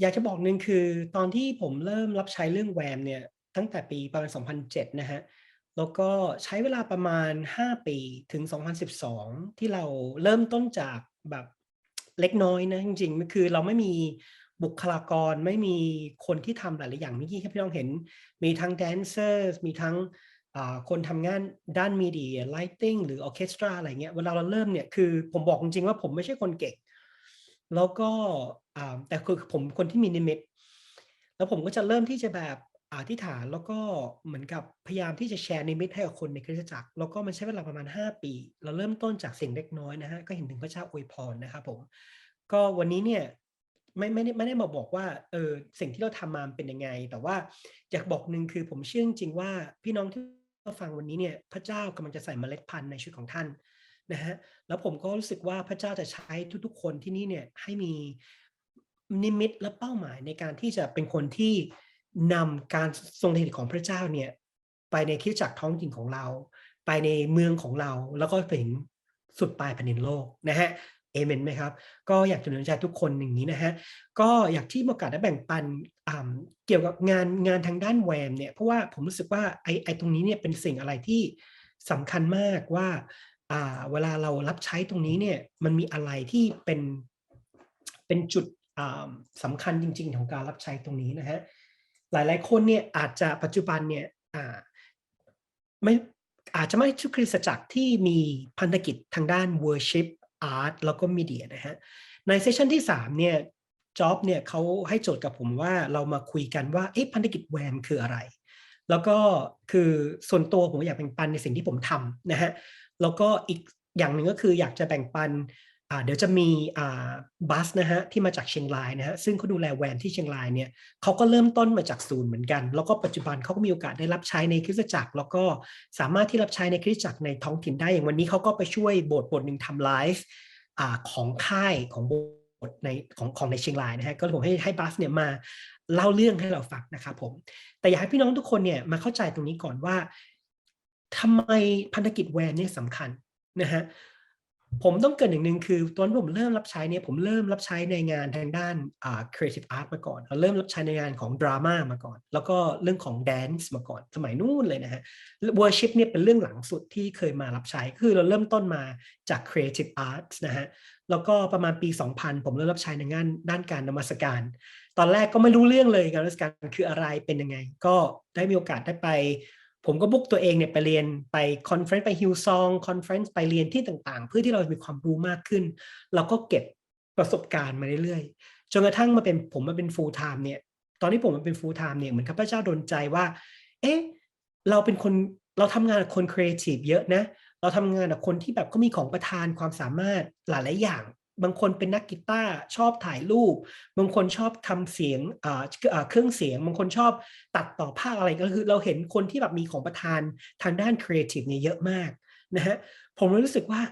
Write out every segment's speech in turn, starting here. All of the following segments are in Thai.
อยากจะบอกหนึ่งคือ ตอนที่ผมเริ่มรับใช้เรื่องแวมเนี่ยตั้งแต่ปีประมาณ 2007 นะฮะ แล้วก็ใช้เวลาประมาณ 5 ปีถึง 2012 ที่เราเริ่มต้นจากแบบเล็กน้อยนะ จริงๆ คือเราไม่มีบุคลากรไม่มีคนที่ทำหลาย ๆ อย่างเมื่อกี้ที่พี่น้องเห็น มีทั้งแดนเซอร์มีทั้งคนทำงานด้านมีเดียไลติ้งหรือออเคสตราอะไรเงี้ย เวลาเราเริ่มเนี่ยคือผมบอกจริง ๆ ว่าผมไม่ใช่คนเก่ง แล้วก็แต่คือผมคนที่มีนิมิต แล้วผมก็จะเริ่มที่จะแบบอธิษฐานแล้วก็เหมือนกับพยายามที่จะแชร์นิมิตให้กับคนในคริสตจักร แล้วก็มันใช้เวลาประมาณ 5 ปี เราเริ่มต้นจากสิ่งเล็กน้อยนะฮะก็เห็นถึงพระเจ้าอวยพรนะครับผม ก็วันนี้เนี่ยไม่ไม่ได้ไม่ได้มาบอกว่าเออสิ่งที่เราทำมามันเป็นยังไง แต่ว่าอยากบอกหนึ่งคือผมเชื่อจริงว่าพี่น้องที่มาฟังวันนี้เนี่ยพระเจ้ากำลังจะใส่เมล็ดพันธุ์ในชีวิตของท่าน นะฮะแล้วผมก็รู้สึกว่าพระเจ้าจะใช้ทุกๆ คนที่นี่เนี่ยให้มีนิมิตและเป้าหมายในการที่จะเป็นคนที่นำการทรงสถิตของพระเจ้าเนี่ยไปในคริสตจักรท้องถิ่นของเรา ไปในเมืองของเรา แล้วก็ไปถึงสุดปลายแผ่นดินโลกนะฮะเอเมนไหมครับ ก็อยากจะหนุนใจทุกคนอย่างนี้นะฮะ ก็อยากที่โอกาสได้แบ่งปันเกี่ยวกับงานงานทางด้านแวมเนี่ย เพราะว่าผมรู้สึกว่าไอ้ไอ้ตรงนี้เนี่ยเป็นสิ่งอะไรที่สำคัญมากว่า อ่าเวลาเรารับใช้ตรงนี้เนี่ยมันมีอะไรที่เป็นเป็นจุดสำคัญจริง ๆ ของการรับใช้ตรงนี้นะฮะหลายๆคนเนี่ยอาจจะปัจจุบันเนี่ยอาไม่อาจจะไม่ชุกคริสจักรที่มีพันธกิจทางด้าน worship art แล้วก็ media นะฮะในเซสชันที่3เนี่ยจ็อบเนี่ยเขาให้โจทย์กับผมว่าเรามาคุยกันว่าเอ๊ะพันธกิจแวมคืออะไร แล้วก็คือส่วนตัวผมอยากแบ่งปันในสิ่งที่ผมทำนะฮะ แล้วก็อีกอย่างหนึ่งก็คืออยากจะแบ่งปันเดี๋ยวจะมีบัสนะฮะที่มาจากเชียงรายนะฮะซึ่งเขาดูแลแวนที่เชียงรายเนี่ยเขาก็เริ่มต้นมาจากศูนย์เหมือนกัน แล้วก็ปัจจุบันเขาก็มีโอกาสได้รับใช้ในคริสตจักร แล้วก็สามารถที่รับใช้ในคริสตจักรในท้องถิ่นได้อย่างวันนี้เขาก็ไปช่วยโบสถ์โบสถ์หนึ่งทำไลฟ์ของค่ายของโบสถ์ในของของในเชียงรายนะฮะก็ผมให้ให้บัสเนี่ยมาเล่าเรื่องให้เราฟังนะครับผมแต่อยากให้พี่น้องทุกคนเนี่ยมาเข้าใจตรงนี้ก่อนว่า ทำไมพันธกิจแวนเนี่ยสำคัญนะฮะผมต้องเกรินอย่างหนึ่งคือตอนผมเริ่มรับใช้เนี่ยผมเริ่มรับใช้ในงานทางด้านอ่า creative art มาก่อนเราเริ่มรับใช้ในงานของดราม่ามาก่อน แล้วก็เรื่องของ dance มาก่อนสมัยนู้นเลยนะฮะ worship เนี่ยเป็นเรื่องหลังสุดที่เคยมารับใช้คือเราเริ่มต้นมาจาก creative art นะฮะแล้วก็ประมาณปี 2000 ผมเริ่มรับใช้ในงานด้านการนมัสการ ตอนแรกก็ไม่รู้เรื่องเลยการนมัสการคืออะไรเป็นยังไง ก็ได้มีโอกาสได้ไป ผมก็บุ๊กตัวเองเนี่ยไปเรียนไปคอนเฟรนซ์ไปฮิลซองคอนเฟรนซ์ไปเรียนที่ต่างๆ เพื่อที่เราจะมีความรู้มากขึ้น เราก็เก็บประสบการณ์มาเรื่อยๆ จนกระทั่งมาเป็นผมมาเป็น full time เนี่ย ตอนที่ผมมาเป็น full time เนี่ยเหมือนข้าพเจ้าโดนใจว่า เอ๊ะ เราเป็นคนเราทำงานกับคนครีเอทีฟเยอะนะ เราทำงานกับคนที่แบบก็มีของประทานความสามารถหลายๆอย่าง บางคนเป็นนักกีตาร์ชอบถ่ายรูป บางคนชอบทำเสียงเครื่องเสียง บางคนชอบตัดต่อภาพอะไรก็คือ เราเห็นคนที่แบบมีของประทานทางด้านครีเอทีฟเนี่ยเยอะมากนะฮะผมรู้สึกว่า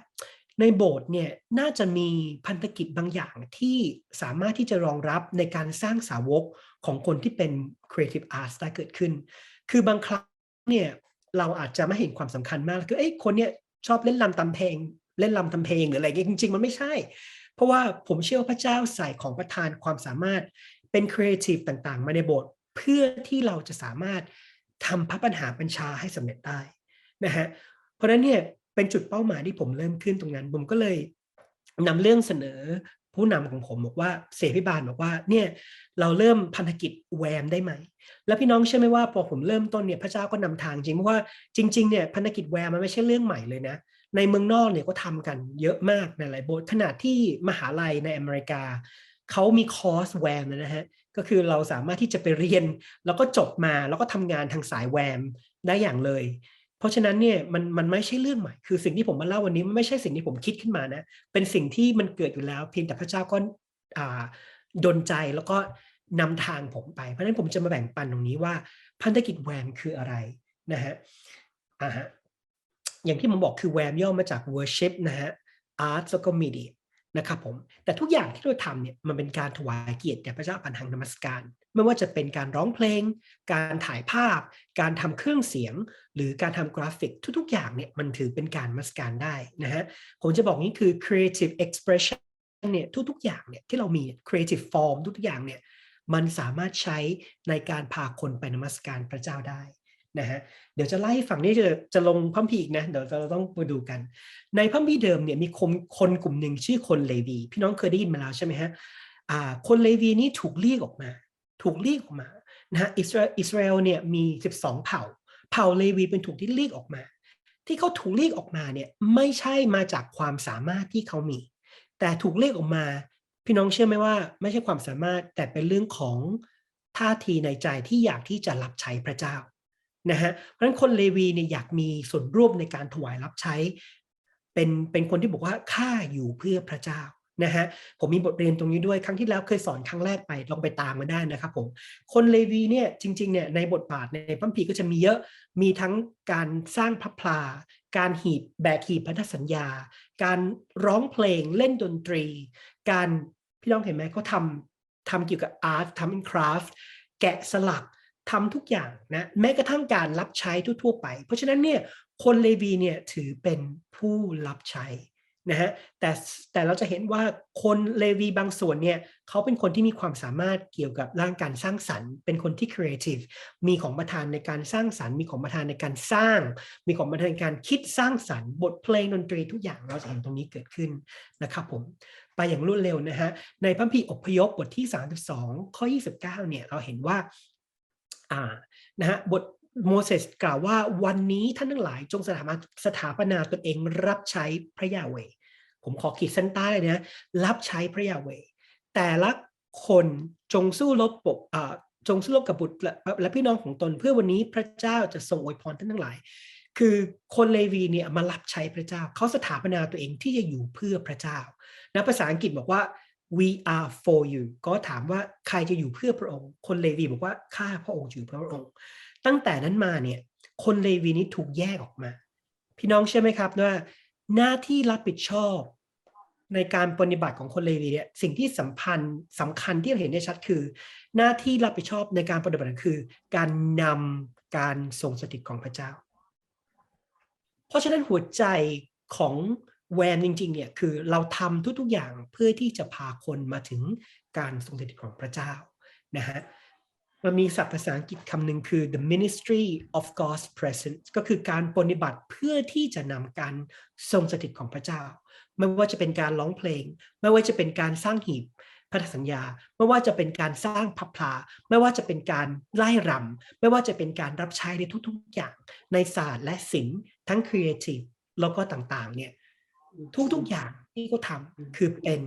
ในโบสถ์เนี่ยน่าจะมีพันธกิจบางอย่างที่สามารถที่จะรองรับในการสร้างสาวกของคนที่เป็น Creative Arts ได้เกิดขึ้น คือบางครั้งเนี่ยเราอาจจะไม่เห็นความสำคัญมาก คือเอ้ยคนเนี่ยชอบเล่นลำตำเพลง เล่นลำทำเพลงหรืออะไรเงี้ยจริงๆ มันไม่ใช่ เพราะว่าผมเชื่อว่าพระเจ้าใส่ของประทานความสามารถเป็นครีเอทีฟต่างๆ มาในโบสถ์เพื่อที่เราจะสามารถทำพระปัญหาบัญชาให้สำเร็จได้นะฮะเพราะฉะนั้นเนี่ยเป็นจุดเป้าหมายที่ผมเริ่มขึ้นตรงนั้น ผมก็เลยนำเรื่องเสนอผู้นำของผมบอกว่าเสพิบาลบอกว่าเนี่ยเราเริ่มพันธกิจแวมได้ไหม แล้วพี่น้องเชื่อไหมว่าพอผมเริ่มต้นเนี่ยพระเจ้าก็นำทางจริงเพราะว่าจริงๆเนี่ยพันธกิจแวมมันไม่ใช่เรื่องใหม่เลยนะ ในเมืองนอกเนี่ยก็ทำกันเยอะมากในหลายโบสถ์ขนาดที่มหาลัยในอเมริกาเขามีคอร์สแวมนะฮะก็คือเราสามารถที่จะไปเรียน แล้วก็จบมาแล้วก็ทำงานทางสายแวมได้อย่างเลย เพราะฉะนั้นเนี่ยมันมันไม่ใช่เรื่องใหม่ คือสิ่งที่ผมมาเล่าวันนี้มันไม่ใช่สิ่งที่ผมคิดขึ้นมานะเป็นสิ่งที่มันเกิดอยู่แล้วเพียงแต่พระเจ้าก็อ่าดนใจแล้วก็นำทางผมไป เพราะฉะนั้นผมจะมาแบ่งปันตรงนี้ว่าพันธกิจแวมคืออะไรนะฮะอ่าฮะ อย่างที่ผมบอกคือแวมย่อมาจาก worship นะฮะ art แล้วก็ media นะครับผมแต่ทุกอย่างที่เราทำเนี่ยมันเป็นการถวายเกียรติแด่พระเจ้าผ่านทางนมัสการ ไม่ว่าจะเป็นการร้องเพลง การถ่ายภาพ การทำเครื่องเสียง หรือการทำกราฟิกทุกๆ อย่างเนี่ยมันถือเป็นการนมัสการได้นะฮะผมจะบอกนี้คือ creative expression เนี่ยทุกๆ อย่างเนี่ยที่เรามี creative form ทุกๆอย่างเนี่ยมันสามารถใช้ในการพาคนไปนมัสการพระเจ้าได้ นะฮะเดี๋ยวจะไล่ฝั่งนี้จะจะลงพัมพีอีกนะเดี๋ยวเราต้องไปดูกัน ในพัมพีเดิมเนี่ยมีคนคนกลุ่มหนึ่งชื่อคนเลวี พี่น้องเคยได้ยินมาแล้วใช่ไหมฮะอ่าคนเลวีนี้ถูกเรียกออกมา ถูกเรียกออกมานะฮะอิสราอิสราเอลเนี่ยมี 12 เผ่า เผ่าเลวีเป็นถูกที่เรียกออกมา ที่เขาถูกเรียกออกมาเนี่ยไม่ใช่มาจากความสามารถที่เขามี แต่ถูกเรียกออกมา พี่น้องเชื่อไหมว่า ไม่ใช่ความสามารถแต่เป็นเรื่องของท่าทีในใจที่อยากที่จะรับใช้พระเจ้า นะฮะเพราะฉะนั้นคนเลวีเนี่ยอยากมีส่วนร่วมในการถวายรับใช้ เป็นเป็นคนที่บอกว่าข้าอยู่เพื่อพระเจ้านะฮะผมมีบทเรียนตรงนี้ด้วยครั้งที่แล้วเคยสอนครั้งแรกไปลองไปตามมาได้นะครับผมคนเลวีเนี่ยจริงๆเนี่ยในบทบาทในพัมพีก็จะมีเยอะมีทั้งการสร้างพระพลา การหีบแบกหีบพันธสัญญา การร้องเพลงเล่นดนตรี การพี่น้องเห็นไหมเขาทำทำเกี่ยวกับอาร์ตทำเป็นคราฟต์แกะสลัก ทำทุกอย่างนะแม้กระทั่งการรับใช้ทั่วๆไป เพราะฉะนั้นเนี่ยคนเลวีเนี่ยถือเป็นผู้รับใช้นะฮะแต่แต่เราจะเห็นว่าคนเลวีบางส่วนเนี่ยเขาเป็นคนที่มีความสามารถเกี่ยวกับร่างการสร้างสรรค์ เป็นคนที่ครีเอทีฟมีของประทานในการสร้างสรรค์ มีของประทานในการสร้าง มีของประทานในการคิดสร้างสรรค์ บทเพลงดนตรีทุกอย่างเราจะเห็นตรงนี้เกิดขึ้นนะครับผมไปอย่างรวดเร็วนะฮะในพระพีอพยพบทที่ 32 ข้อ 29เนี่ยเราเห็นว่า อ่านะฮะบทโมเสสกล่าวว่าวันนี้ท่านทั้งหลายจงสถาปสถาปนาตนเองรับใช้พระยาเวผมขอขีดเส้นใต้เลยนะรับใช้พระยาเวแต่ละคนจงสู้รบปกอ่าจงสู้รบกับบุตรและพี่น้องของตนเพื่อวันนี้พระเจ้าจะทรงอวยพรท่านทั้งหลาย คือคนเลวีเนี่ยมารับใช้พระเจ้าเขาสถาปนาตัวเองที่จะอยู่เพื่อพระเจ้านะภาษาอังกฤษบอกว่า we are for you ก็ถามว่าใครจะอยู่เพื่อพระองค์ คนเลวีบอกว่าข้าพระองค์อยู่เพื่อพระองค์ ตั้งแต่นั้นมาเนี่ยคนเลวีนี้ถูกแยกออกมา พี่น้องเชื่อไหมครับว่า หน้าที่รับผิดชอบ ในการปฏิบัติของคนเลวีเนี่ยสิ่งที่สัมพันธ์สำคัญที่เราเห็นได้ชัดคือ หน้าที่รับผิดชอบในการปฏิบัติคือ การนำการทรงสถิตของพระเจ้า เพราะฉะนั้นหัวใจของ แวนจริงๆเนี่ยคือเราทำทุกๆอย่างเพื่อที่จะพาคนมาถึงการทรงสถิตของพระเจ้านะฮะมันมีศัพท์ภาษาอังกฤษคำหนึ่งคือ the ministry of God's presence ก็คือการปฏิบัติเพื่อที่จะนำการทรงสถิตของพระเจ้า ไม่ว่าจะเป็นการร้องเพลง ไม่ว่าจะเป็นการสร้างหีบพันธสัญญา ไม่ว่าจะเป็นการสร้างพับพลา ไม่ว่าจะเป็นการไล่รำไม่ว่าจะเป็นการรับใช้ในทุกๆอย่างในศาสตร์และศิลป์ทั้งครีเอทีฟแล้วก็ต่างๆเนี่ย ทุกๆอย่างที่เขาทำคือเป็น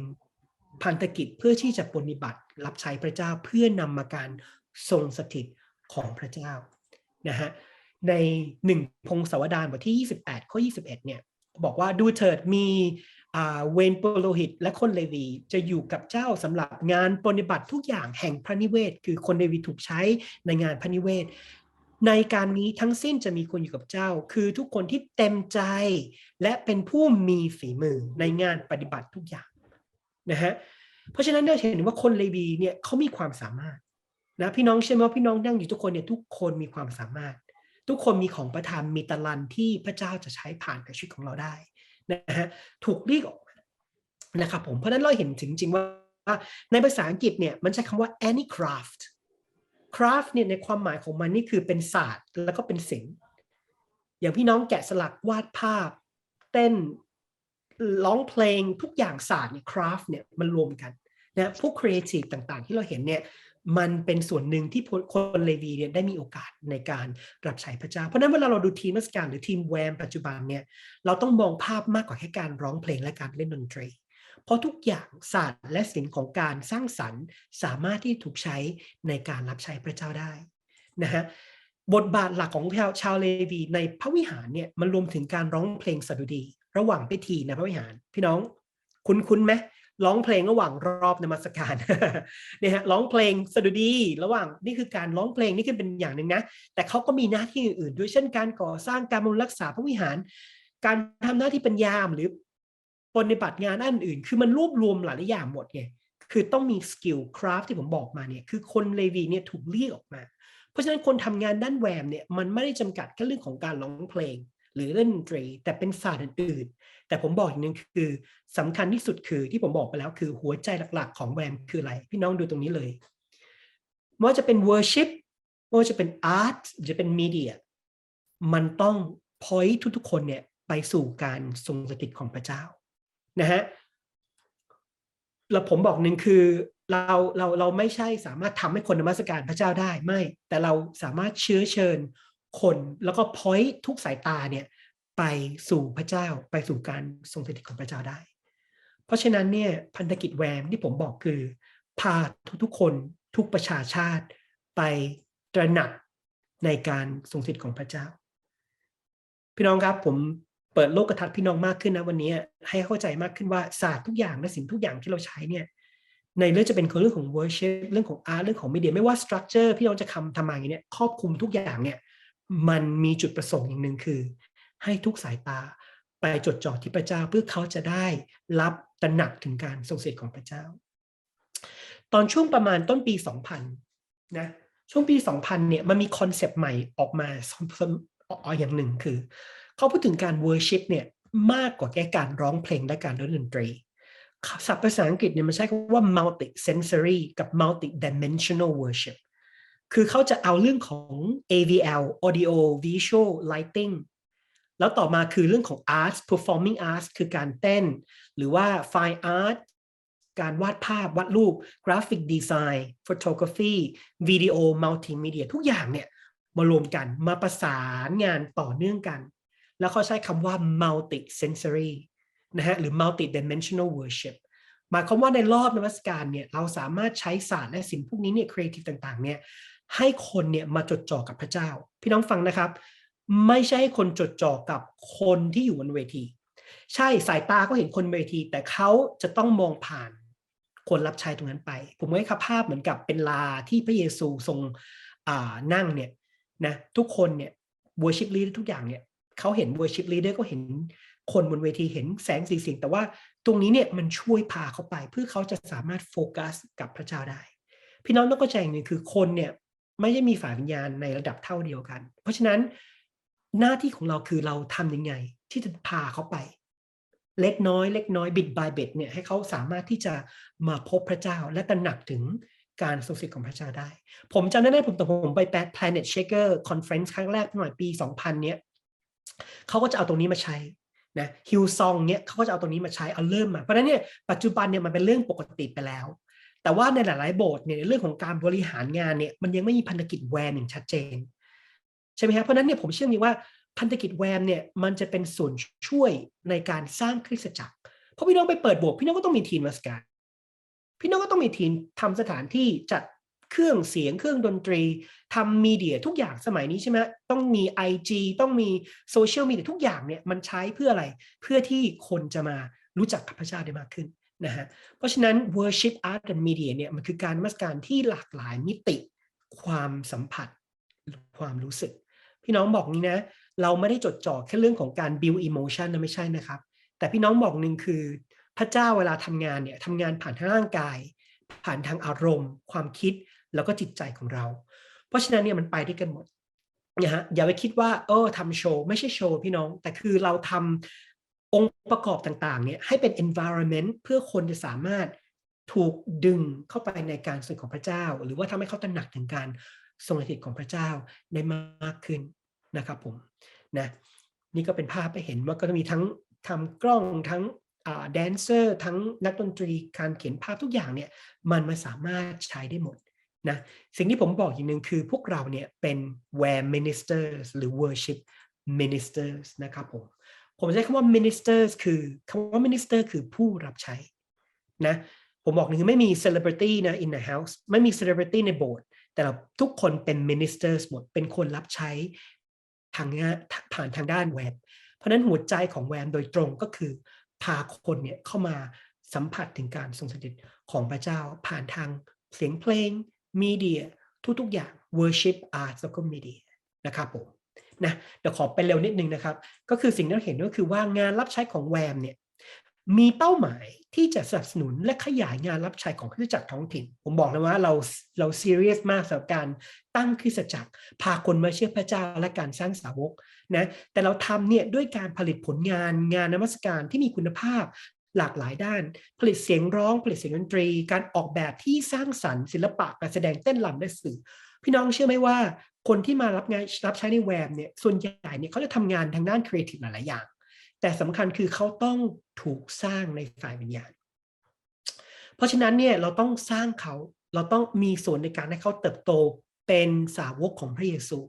พันธกิจเพื่อที่จะปฏิบัติรับใช้พระเจ้าเพื่อนำมาการทรงสถิตของพระเจ้านะฮะในหนึ่งพงศาวดารบทที่ 28 ข้อ 21 เนี่ยบอกว่าดูเถิดมีเวนโปโลหิตและคนเลวีจะอยู่กับเจ้าสำหรับงานปฏิบัติทุกอย่างแห่งพระนิเวศ คือคนเลวีถูกใช้ในงานพระนิเวศ ในการนี้ทั้งสิ้นจะมีคนอยู่กับเจ้า คือทุกคนที่เต็มใจ และเป็นผู้มีฝีมือในงานปฏิบัติทุกอย่างนะฮะเพราะฉะนั้นเราเห็นว่าคนเลวีเนี่ยเขามีความสามารถนะพี่น้องเชื่อไหมว่าพี่น้องนั่งอยู่ทุกคนเนี่ยทุกคนมีความสามารถ ทุกคนมีของประทานมีตะลันที่พระเจ้าจะใช้ผ่านกับชีวิตของเราได้นะฮะถูกเรียกออกนะครับผมเพราะนั้นเราเห็นถึงจริงว่าในภาษาอังกฤษเนี่ยมันใช้คำว่า any craft คราฟเนี่ยในความหมายของมันนี่คือเป็นศาสตร์แล้วก็เป็นศิลป์อย่างพี่น้องแกะสลักวาดภาพ เต้นร้องเพลงทุกอย่างศาสตร์เนี่ยคราฟเนี่ยมันรวมกันนะพวกครีเอทีฟต่างๆ ที่เราเห็นเนี่ยมันเป็นส่วนหนึ่งที่คนเลวีเนี่ยได้มีโอกาสในการรับใช้พระเจ้า เพราะนั้นเวลาเราดูทีมนักการหรือทีมแวมปัจจุบันเนี่ยเราต้องมองภาพมากกว่าแค่การร้องเพลงและการเล่นดนตรี เพราะทุกอย่างศาสตร์และศิลป์ของการสร้างสรรค์สามารถที่ถูกใช้ในการรับใช้พระเจ้าได้นะฮะบทบาทหลักของชาวชาวเลวีในพระวิหารเนี่ยมันรวมถึงการร้องเพลงสดุดี ระหว่างพิธีในพระวิหาร พี่น้องคุ้นคุ้นไหมร้องเพลงระหว่างรอบนมัสการเนี่ยฮะร้องเพลงสดุดี ระหว่างนี่คือการร้องเพลงนี่คือเป็นอย่างหนึ่งนะ แต่เขาก็มีหน้าที่อื่นๆด้วยเช่นการก่อสร้างการบำรุงรักษาพระวิหาร การทำหน้าที่เป็นยามหรือ ปฏิบัติงานด้านอื่น คือมันรวบรวมหลายอย่างหมดไงคือต้องมีสกิลคราฟที่ผมบอกมาเนี่ยคือคนเลวีเนี่ยถูกเรียกออกมา เพราะฉะนั้นคนทำงานด้านแวมเนี่ยมันไม่ได้จำกัดแค่เรื่องของการร้องเพลง หรือเล่นดนตรี แต่เป็นศาสตร์อื่นๆ แต่ผมบอกอย่างหนึงคือสำคัญที่สุดคือที่ผมบอกไปแล้วคือหัวใจหลักๆ ของแวมคืออะไร พี่น้องดูตรงนี้เลยไม่ว่าจะเป็น worship ไม่ว่าจะเป็น art หรือจะเป็น media มันต้อง point ทุกๆคนเนี่ยไปสู่การทรงสถิตของพระเจ้า นะฮะแล้วผมบอกหนึ่งคือเราเราเราไม่ใช่สามารถทำให้คนนมัสการพระเจ้าได้ไม่ แต่เราสามารถเชื้อเชิญคนแล้วก็พอยทุกสายตาเนี่ยไปสู่พระเจ้าไปสู่การทรงสถิตของพระเจ้าได้ เพราะฉะนั้นเนี่ยพันธกิจแวมที่ผมบอกคือ พาทุกๆคนทุกประชาชาติไปตระหนักในการทรงสถิตของพระเจ้า พี่น้องครับผม เปิดโลกทัศน์พี่น้องมากขึ้นนะวันนี้ให้เข้าใจมากขึ้นว่าศาสตร์ทุกอย่างและสิ่งทุกอย่างที่เราใช้เนี่ยในเรื่องจะเป็นเรื่องของ worship เรื่องของ art เรื่องของ media ไม่ว่า structure พี่น้องจะทำทำมาอย่างนี้ครอบคลุมทุกอย่างเนี่ยมันมีจุดประสงค์อย่างหนึ่งคือ ให้ทุกสายตาไปจดจ่อที่พระเจ้าเพื่อเขาจะได้รับตระหนักถึงการทรงเสด็จของพระเจ้า ตอนช่วงประมาณต้นปี 2000 นะช่วงปี 2000 เนี่ยมันมีคอนเซปต์ใหม่ออกมาอออย่างหนึ่งคือ เขาพูดถึงการ worship เนี่ยมากกว่าแค่การร้องเพลงและการเล่นดนตรีศัพท์ภาษาอังกฤษเนี่ยมันใช้คำว่า multi sensory กับ multi dimensional worship คือเขาจะเอาเรื่องของ AVL audio visual lighting แล้วต่อมาคือเรื่องของ arts performing arts คือการเต้น หรือว่า fine art การวาดภาพวาดรูป graphic design photography video multimedia ทุกอย่างเนี่ยมารวมกันมาประสานงานต่อเนื่องกัน แล้วเขาใช้คำว่า multi sensory นะฮะหรือ multi dimensional worship หมายความว่าในรอบนมัสการเนี่ยเราสามารถใช้ศาสตร์และสิ่งพวกนี้เนี่ย creative ต่างๆเนี่ยให้คนเนี่ยมาจดจ่อกับพระเจ้า พี่น้องฟังนะครับ ไม่ใช่ให้คนจดจ่อกับคนที่อยู่บนเวที ใช่สายตาก็เห็นคนเวที แต่เขาจะต้องมองผ่านคนรับใช้ตรงนั้นไป ผมให้คภาพเหมือนกับเป็นลาที่พระเยซูทรงนั่งเนี่ยนะทุกคนเนี่ย worship leader ทุกอย่างเนี่ย เขาเห็น worship leader ก็เห็นคนบนเวทีเห็นแสงสีเสียง แต่ว่าตรงนี้เนี่ยมันช่วยพาเขาไป เพื่อเขาจะสามารถโฟกัสกับพระเจ้าได้ พี่น้องต้องเข้าใจอย่างนึ่งคือคนเนี่ยไม่ได้มีฝ่ายวิญญาณในระดับเท่าเดียวกัน เพราะฉะนั้นหน้าที่ของเราคือเราทำยังไง ที่จะพาเขาไป เล็กน้อย เล็กน้อยบิดบายเบ็ดเนี่ยให้เขาสามารถที่จะมาพบพระเจ้าและตระหนักถึงการทรงสิทธิ์ของพระเจ้าได้ ผมจำได้ผมตอนผมไปแปด Planet Shaker Conference ครั้งแรกเมื่อปี 2000 เนี่ย เขาก็จะเอาตรงนี้มาใช้นะฮิลซองเนี่ยเขาก็จะเอาตรงนี้มาใช้เอาเริ่มมาเพราะฉะนั้นเนี่ยปัจจุบันเนี่ยมันเป็นเรื่องปกติไปแล้ว แต่ว่าในหลาย ๆ โบสถ์เนี่ยเรื่องของการบริหารงานเนี่ยมันยังไม่มีพันธกิจแวร์อย่างชัดเจนใช่ไหมครับเพราะนั้นเนี่ยผมเชื่อจริงว่าพันธกิจแวร์เนี่ยมันจะเป็นส่วนช่วยในการสร้างคริสตจักรเพราะพี่น้องไปเปิดโบสถ์พี่น้องก็ต้องมีทีมมาสการพี่น้องก็ต้องมีทีมทำสถานที่จัด เครื่องเสียงเครื่องดนตรีทำมีเดียทุกอย่างสมัยนี้ใช่ไหมต้องมี IG ต้องมีโซเชียลมีเดียทุกอย่างเนี่ยมันใช้เพื่ออะไร เพื่อที่คนจะมารู้จักพระเจ้าได้มากขึ้นนะฮะเพราะฉะนั้น worship art and media เนี่ยมันคือการมัสการที่หลากหลายมิติ ความสัมผัสความรู้สึก พี่น้องบอกนี้นะ เราไม่ได้จดจ่อแค่เรื่องของการ build emotion นะไม่ใช่นะครับ แต่พี่น้องบอกหนึ่งคือ พระเจ้าเวลาทำงานเนี่ยทำงานผ่านทางร่างกาย ผ่านทางอารมณ์ ความคิด แล้วก็จิตใจของเรา เพราะฉะนั้นเนี่ยมันไปด้วยกันหมดนะฮะอย่าไปคิดว่าเออทำโชว์ไม่ใช่โชว์พี่น้อง แต่คือเราทำองค์ประกอบต่างๆเนี่ยให้เป็น environment เพื่อคนจะสามารถถูกดึงเข้าไปในการส่งของพระเจ้า หรือว่าทำให้เขาตระหนักถึงการทรงสถิตของพระเจ้าได้มากขึ้นนะครับผมนะนี่ก็เป็นภาพไปเห็นว่าก็จะมีทั้งทำกล้องทั้งแดนเซอร์ ทั้งนักดนตรีการเขียนภาพทุกอย่างเนี่ยมันมาสามารถใช้ได้หมด นะสิ่งที่ผมบอกอย่างหนึ่งคือพวกเราเนี่ยเป็น where ministers หรือ worship ministers นะครับผมผมใช้คำว่า ministers คือคำว่า minister คือผู้รับใช้นะผมบอกหนึ่งคือไม่มี celebrity นะ in the house ไม่มี celebrity ในโบสถ์แต่เราทุกคนเป็น ministers หมดเป็นคนรับใช้ทางผ่านทางด้านเว็บเพราะนั้นหัวใจของแวมโดยตรงก็คือ พาคนเนี่ยเข้ามาสัมผัสถึงการทรงสถิตของพระเจ้าผ่านทางเสียงเพลง มีเดียทุกๆอย่าง worship art แล้วก็มีเดียนะครับผมนะเดี๋ยวขอไปเร็วนิดนึงนะครับ ก็คือสิ่งที่เราเห็นก็คือว่างานรับใช้ของแวมเนี่ยมีเป้าหมายที่จะสนับสนุนและขยายงานรับใช้ของคริสตจักรท้องถิ่น ผมบอกเลยว่าเราเราซีเรียสมากสำหรับการตั้งคริสตจักร พาคนมาเชื่อพระเจ้าและการสร้างสาวกนะแต่เราทำเนี่ยด้วยการผลิตผลงานงานนมัสการที่มีคุณภาพ หลากหลายด้าน ผลิตเสียงร้อง ผลิตเสียงดนตรี การออกแบบที่สร้างสรรค์ศิลปะการแสดงเต้นรำและสื่อ พี่น้องเชื่อไหมว่า คนที่มารับงานรับใช้ในแวมเนี่ยส่วนใหญ่เนี่ยเขาจะทำงานทางด้านครีเอทีฟหลายๆอย่าง แต่สำคัญคือเขาต้องถูกสร้างในฝ่ายวิญญาณ เพราะฉะนั้นเนี่ยเราต้องสร้างเขาเราต้องมีส่วนในการให้เขาเติบโต เป็นสาวกของพระเยซู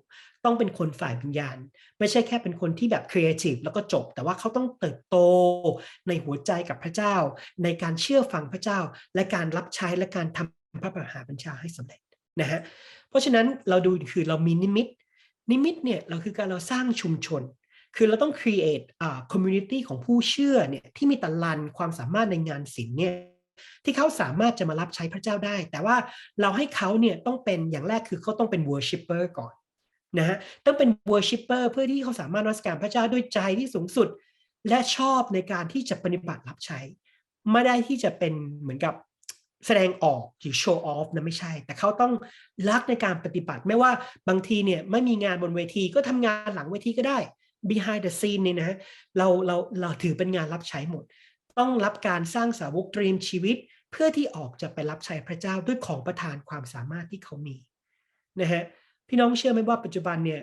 ต้องเป็นคนฝ่ายวิญญาณ ไม่ใช่แค่เป็นคนที่แบบครีเอทีฟแล้วก็จบ แต่ว่าเขาต้องเติบโตในหัวใจกับพระเจ้า ในการเชื่อฟังพระเจ้า และการรับใช้และการทำพระมหาบัญชาให้สำเร็จนะฮะเพราะฉะนั้นเราดูคือเรามีนิมิต นิมิตเนี่ยเราคือการเราสร้างชุมชน คือเราต้อง create อ่า community ของผู้เชื่อเนี่ยที่มีตะลันความสามารถในงานศิลป์เนี่ย ที่เขาสามารถจะมารับใช้พระเจ้าได้ แต่ว่าเราให้เขาเนี่ยต้องเป็นอย่างแรกคือเขาต้องเป็น worshipper ก่อนนะฮะต้องเป็น worshipper เพื่อที่เขาสามารถรัสการพระเจ้าด้วยใจที่สูงสุด และชอบในการที่จะปฏิบัติรับใช้ ไม่ได้ที่จะเป็นเหมือนกับแสดงออกหรือโชว์ออฟนะไม่ใช่ แต่เขาต้องรักในการปฏิบัติ ไม่ว่าบางทีเนี่ยไม่มีงานบนเวทีก็ทำงานหลังเวทีก็ได้ behind the scene นี่นะเราเราเราถือเป็นงานรับใช้หมด ต้องรับการสร้างสาวกเตรียมชีวิต เพื่อที่ออกจะไปรับใช้พระเจ้าด้วยของประทานความสามารถที่เขามีนะฮะพี่น้องเชื่อไหมว่าปัจจุบันเนี่ย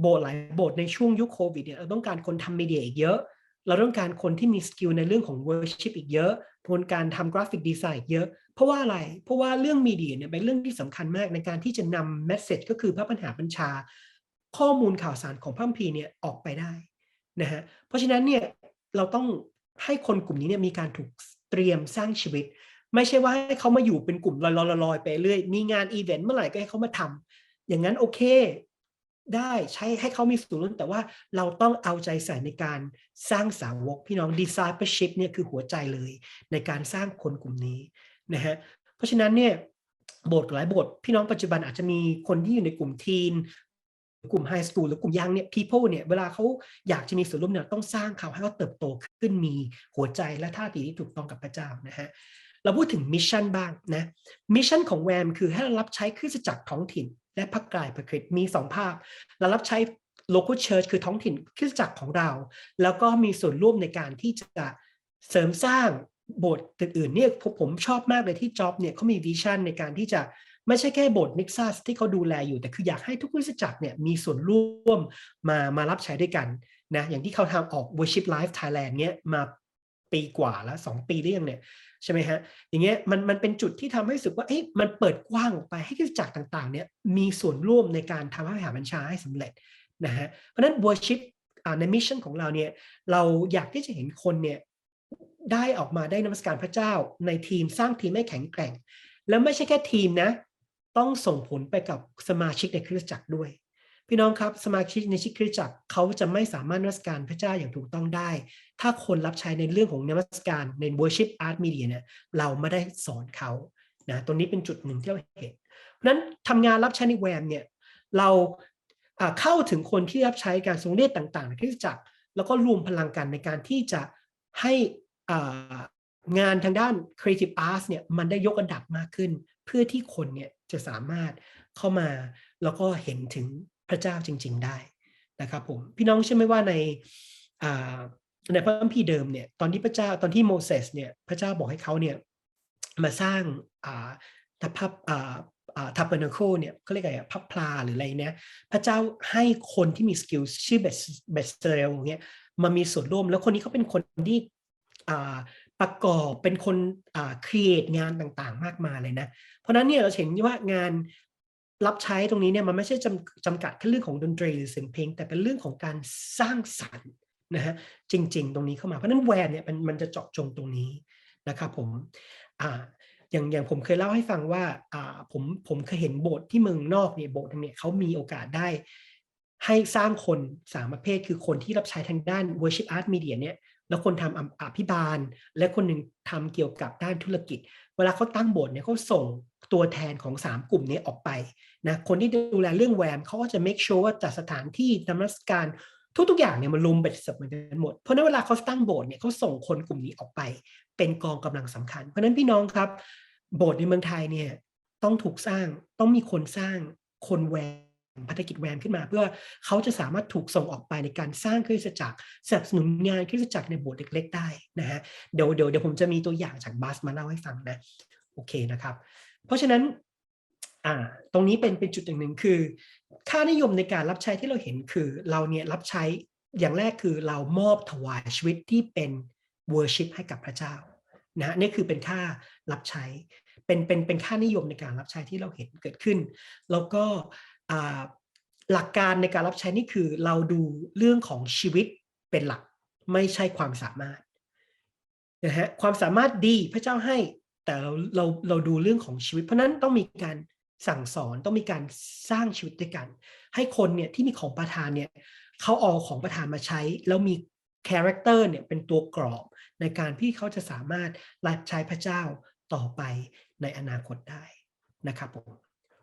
โบสถ์หลายโบสถ์ในช่วงยุคโควิดเนี่ยเราต้องการคนทำมีเดียอีกเยอะ เราต้องการคนที่มีสกิลในเรื่องของ worship อีกเยอะคนการทำกราฟิกดีไซน์เยอะ เพราะว่าอะไร เพราะว่าเรื่องมีเดียเนี่ยเป็นเรื่องที่สำคัญมากในการที่จะนำ message ก็คือพระปัญหาบัญชา ข้อมูลข่าวสารของพระคัมภีเนี่ยออกไปได้นะฮะเพราะฉะนั้นเนี่ยเราต้อง ให้คนกลุ่มนี้เนี่ยมีการถูกเตรียมสร้างชีวิต ไม่ใช่ว่าให้เขามาอยู่เป็นกลุ่มลอยๆๆไปเรื่อยมีงานอีเวนต์เมื่อไหร่ก็ให้เขามาทำอย่างนั้นโอเคได้ใช้ให้เขามีส่วนร่วมแต่ว่าเราต้องเอาใจใส่ในการสร้างสาวกพี่น้อง discipleship เนี่ยคือหัวใจเลย ในการสร้างคนกลุ่มนี้นะฮะเพราะฉะนั้นเนี่ยโบสถ์หลายโบสถ์พี่น้องปัจจุบันอาจจะมีคนที่อยู่ในกลุ่มทีน กลุ่มไฮสคูลหรือกลุ่มยังเนี่ย people เนี่ย เวลาเขาอยากจะมีส่วนร่วมเนี่ยต้องสร้างเขาให้เขาเติบโตขึ้นมีหัวใจและท่าทีที่ถูกต้องกับพระเจ้านะฮะเราพูดถึงมิชชั่นบ้างนะมิชชั่นของแวมคือให้เรารับใช้คริสตจักรท้องถิ่น และพักกายพระคริสต์มีสองภาพเรารับใช้ local church คือท้องถิ่นคริสตจักรของเรา แล้วก็มีส่วนร่วมในการที่จะเสริมสร้างโบสถ์อื่นๆเนี่ยผมชอบมากเลยที่จ็อบเนี่ยเขามีวิชั่นในการที่จะ ไม่ใช่แค่โบสถ์นิกซัสที่เขาดูแลอยู่ แต่คืออยากให้ทุกคริสตจักรเนี่ยมีส่วนร่วมมามารับใช้ด้วยกันนะอย่างที่เขาทำออก worship life Thailand เนี่ยมาปีกว่าแล้ว 2 ปีหรือยังเนี่ยใช่ไหมฮะอย่างเงี้ยมันมันเป็นจุดที่ทำให้รู้สึกว่าเอ๊ะมันเปิดกว้างออกไปให้คริสตจักรต่างๆเนี่ยมีส่วนร่วมในการทำให้หาบัญชาให้สำเร็จนะฮะเพราะฉะนั้น worship ในมิชชั่นของเราเนี่ยเราอยากที่จะเห็นคนเนี่ยได้ออกมาได้นมัสการพระเจ้าในทีมสร้างทีมให้แข็งแกร่ง แล้วไม่ใช่แค่ทีมนะ ต้องส่งผลไปกับสมาชิกในคริสตจักรด้วย พี่น้องครับสมาชิกในชิคริสตจักรเขาจะไม่สามารถนมัสการพระเจ้าอย่างถูกต้องได้ ถ้าคนรับใช้ในเรื่องของนมัสการใน worship art media เนี่ยเราไม่ได้สอนเขานะตรงนี้เป็นจุดหนึ่งที่เราเห็นเพราะนั้นทำงานรับใช้ในแวมเนี่ยเราเข้าถึงคนที่รับใช้การทรงเรียกต่างๆในคริสตจักร แล้วก็รวมพลังกันในการที่จะให้ งานทางด้าน Creative Arts เนี่ยมันได้ยกระดับมากขึ้น เพื่อที่คนเนี่ยจะสามารถเข้ามาแล้วก็เห็นถึงพระเจ้าจริง ๆ ได้นะครับผมพี่น้องเชื่อไหมว่าในในพระคัมภีร์เดิมเนี่ยตอนที่พระเจ้าตอนที่โมเสสเนี่ยพระเจ้าบอกให้เขาเนี่ยมาสร้างทัพพับทัพเปอร์นโคเนี่ยเขาเรียกอะไรพับพลาหรืออะไรเนี่ยพระเจ้าให้คนที่มีสกิลชื่อเบสเบสเตอร์เนี่ยมามีส่วนร่วม แล้วคนนี้เขาเป็นคนที่ ประกอบเป็นคนครีเอทงานต่างๆ มากมายเลยนะ เพราะนั้นเนี่ยเราเห็นว่างานรับใช้ตรงนี้เนี่ยมันไม่ใช่จำจำกัดแค่เรื่องของดนตรีหรือเสียงเพลง แต่เป็นเรื่องของการสร้างสรรค์นะฮะจริง ๆ ตรงนี้เข้ามาเพราะนั้นแวนเนี่ยมันมันจะเจาะจงตรงนี้นะครับผมอ่าอย่างอย่างผมเคยเล่าให้ฟังว่าอ่าผมผมเคยเห็นโบสถ์ที่เมืองนอกเนี่ยโบสถ์เนี่ยเขามีโอกาสได้ให้สร้างคนสามประเภทคือคนที่รับใช้ทางด้าน worship art media เนี่ย แล้วคนทำอภิบาล และคนหนึ่งทำเกี่ยวกับด้านธุรกิจ เวลาเขาตั้งโบสถ์เนี่ยเขาส่งตัวแทนของ 3 กลุ่มนี้ออกไปนะคนที่ดูแลเรื่องแวมเขาก็จะ make sure ว่าจัดสถานที่นมัสการทุกๆอย่างเนี่ยมันรวมเบ็ดเสร็จเหมือนกันหมด เพราะนั้นเวลาเขาตั้งโบสถ์เนี่ยเขาส่งคนกลุ่มนี้ออกไป เป็นกองกำลังสำคัญ เพราะนั้นพี่น้องครับ โบสถ์ในเมืองไทยเนี่ยต้องถูกสร้างต้องมีคนสร้างคนแว พันธกิจแวมขึ้นมาเพื่อเขาจะสามารถถูกส่งออกไปในการสร้างคริสตจักรสนับสนุนงานคริสตจักรในโบสถ์เล็ก ๆ ได้นะฮะเดี๋ยวเดี๋ยวเดี๋ยวผมจะมีตัวอย่างจากบัสมาเล่าให้ฟังนะโอเคนะครับ เพราะฉะนั้นอ่าตรงนี้เป็นเป็นจุดอย่างหนึ่งคือ ค่านิยมในการรับใช้ที่เราเห็นคือเราเนี่ยรับใช้อย่างแรกคือเรามอบถวายชีวิตที่เป็นเวอร์ชิพให้กับพระเจ้านะฮะนี่คือเป็นค่ารับใช้เป็นเป็นเป็นค่านิยมในการรับใช้ที่เราเห็นเกิดขึ้น แล้วก็ หลักการในการรับใช้นี่คือเราดูเรื่องของชีวิตเป็นหลักไม่ใช่ความสามารถนะฮะความสามารถดีพระเจ้าให้แต่เราเราเราดูเรื่องของชีวิต เพราะฉะนั้นต้องมีการสั่งสอนต้องมีการสร้างชีวิตด้วยกัน ให้คนเนี่ยที่มีของประทานเนี่ยเขาเอาของประทานมาใช้ แล้วมีคาแรคเตอร์เนี่ยเป็นตัวกรอบในการที่เขาจะสามารถรับใช้พระเจ้าต่อไปในอนาคตได้นะครับผม